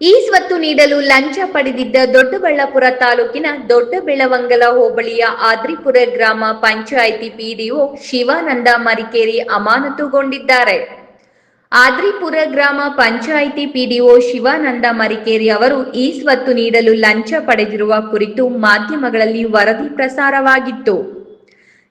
ಈ ಸ್ವತ್ತು ನೀಡಲು ಲಂಚ ಪಡೆದಿದ್ದ ದೊಡ್ಡಬಳ್ಳಾಪುರ ತಾಲೂಕಿನ ದೊಡ್ಡಬೆಳವಂಗಲ ಹೋಬಳಿಯ ಆದ್ರಿಪುರ ಗ್ರಾಮ ಪಂಚಾಯಿತಿ ಪಿಡಿಒ ಶಿವಾನಂದ ಮರಿಕೇರಿ ಅಮಾನತುಗೊಂಡಿದ್ದಾರೆ. ಆದ್ರಿಪುರ ಗ್ರಾಮ ಪಂಚಾಯಿತಿ ಪಿಡಿಒ ಶಿವಾನಂದ ಮರಿಕೇರಿ ಅವರು ಈ ಸ್ವತ್ತು ನೀಡಲು ಲಂಚ ಪಡೆದಿರುವ ಕುರಿತು ಮಾಧ್ಯಮಗಳಲ್ಲಿ ವರದಿ ಪ್ರಸಾರವಾಗಿತ್ತು.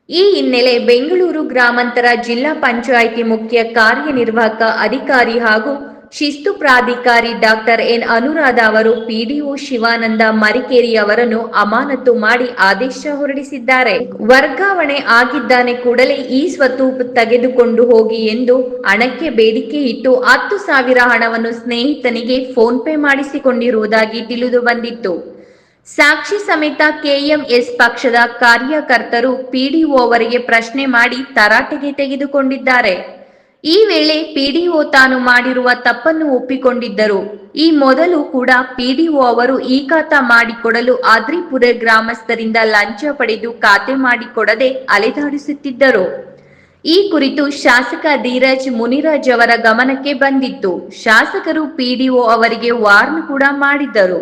ಈ ಹಿನ್ನೆಲೆ ಬೆಂಗಳೂರು ಗ್ರಾಮಾಂತರ ಜಿಲ್ಲಾ ಪಂಚಾಯಿತಿ ಮುಖ್ಯ ಕಾರ್ಯನಿರ್ವಾಹಕ ಅಧಿಕಾರಿ ಹಾಗೂ ಶಿಸ್ತು ಪ್ರಾಧಿಕಾರಿ ಡಾಕ್ಟರ್ ಎನ್ ಅನುರಾಧ ಅವರು ಪಿಡಿಒ ಶಿವಾನಂದ ಮರಿಕೇರಿ ಅವರನ್ನು ಅಮಾನತು ಮಾಡಿ ಆದೇಶ ಹೊರಡಿಸಿದ್ದಾರೆ. ವರ್ಗಾವಣೆ ಆಗಿದ್ದಾನೆ ಕೂಡಲೇ ಈ ಸ್ವತ್ತು ತೆಗೆದುಕೊಂಡು ಹೋಗಿ ಎಂದು ಹಣಕ್ಕೆ ಬೇಡಿಕೆ ಇಟ್ಟು ಹತ್ತು ಸಾವಿರ ಹಣವನ್ನು ಸ್ನೇಹಿತನಿಗೆ ಫೋನ್ ಪೇ ಮಾಡಿಸಿಕೊಂಡಿರುವುದಾಗಿ ತಿಳಿದು ಬಂದಿತ್ತು. ಸಾಕ್ಷಿ ಸಮೇತ ಕೆಎಂಎಸ್ ಪಕ್ಷದ ಕಾರ್ಯಕರ್ತರು ಪಿಡಿಒ ಅವರಿಗೆ ಪ್ರಶ್ನೆ ಮಾಡಿ ತರಾಟೆಗೆ ತೆಗೆದುಕೊಂಡಿದ್ದಾರೆ. ಈ ವೇಳೆ ಪಿಡಿಒ ತಾನು ಮಾಡಿರುವ ತಪ್ಪನ್ನು ಒಪ್ಪಿಕೊಂಡಿದ್ದರು. ಈ ಮೊದಲು ಕೂಡ ಪಿಡಿಒ ಅವರು ಈ ಖಾತ ಮಾಡಿಕೊಡಲು ಆದ್ರಿಪುರ ಗ್ರಾಮಸ್ಥರಿಂದ ಲಂಚ ಪಡೆದು ಖಾತೆ ಮಾಡಿಕೊಡದೆ ಅಲೆದಾಡಿಸುತ್ತಿದ್ದರು. ಈ ಕುರಿತು ಶಾಸಕ ಧೀರಜ್ ಮುನಿರಾಜ್ ಅವರ ಗಮನಕ್ಕೆ ಬಂದಿತ್ತು. ಶಾಸಕರು ಪಿಡಿಒ ಅವರಿಗೆ ವಾರ್ನ್ ಕೂಡ ಮಾಡಿದ್ದರು.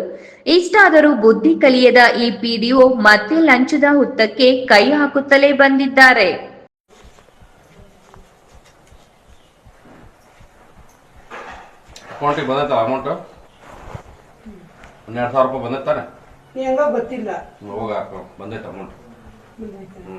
ಇಷ್ಟಾದರೂ ಬುದ್ಧಿ ಕಲಿಯದ ಈ ಪಿಡಿಒ ಮತ್ತೆ ಲಂಚದ ಹುತ್ತಕ್ಕೆ ಕೈ ಹಾಕುತ್ತಲೇ ಬಂದಿದ್ದಾರೆ. ಅಕೌಂಟಿಗೆ ಬಂದೈತಲ್ಲ ಅಮೌಂಟ್? ಹನ್ನೆರಡು ಸಾವಿರ ರೂಪಾಯಿ ಬಂದೈತೆ ತಾನೆ? ಹೆಂಗೋ ಗೊತ್ತಿಲ್ಲ. ಹೋಗ ಬಂದೈತೆ ಅಮೌಂಟ್. ಹ್ಞೂ